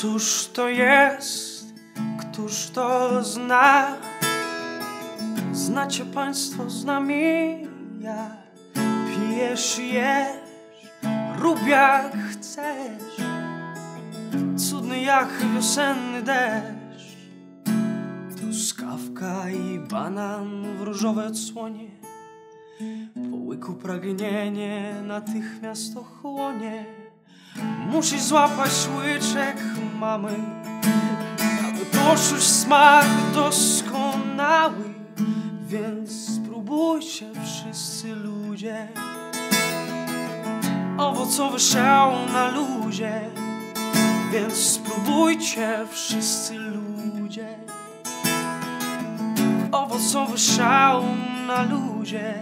Cóż to jest, któż to zna? Znacie Państwo z nami, ja pijesz, jesz, rób jak chcesz. Cudny jak wiosenny deszcz, truskawka i banan w różowe cłonie. Po łyku pragnienie natychmiast ochłonie. Musisz złapać łyczek mamy, aby poczuć smak doskonały. Więc spróbujcie wszyscy ludzie. Owocowy szał na luzie Więc spróbujcie wszyscy ludzie. Owocowy szał na luzie